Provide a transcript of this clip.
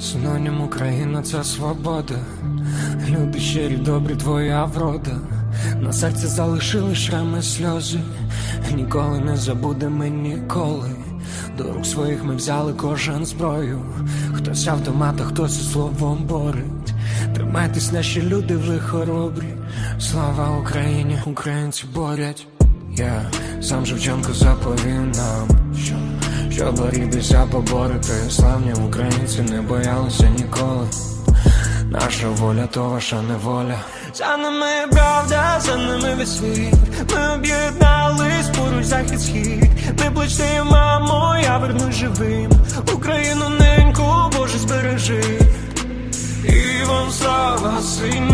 Синонім Україна це свобода. Люди щирі, добрі, твоя врода. На серці залишили шрами сльози. Ніколи не забудемо ніколи. До рук своїх ми взяли кожен зброю. Хтось автомата, хтось словом борить. Тримайтесь, наші люди, ви хоробрі. Слава Україні, українці борять. Я сам Шевченко заповів нам, що, що борітися поборити. Славні українці не боялися ніколи. Наша воля то ваша неволя. За нами правда, за нами весь світ. Ми об'єднались поруч захід схід. Ми плечте, мамо, я вернусь живим. Україну неньку, Боже, збережи. І вам слава, сині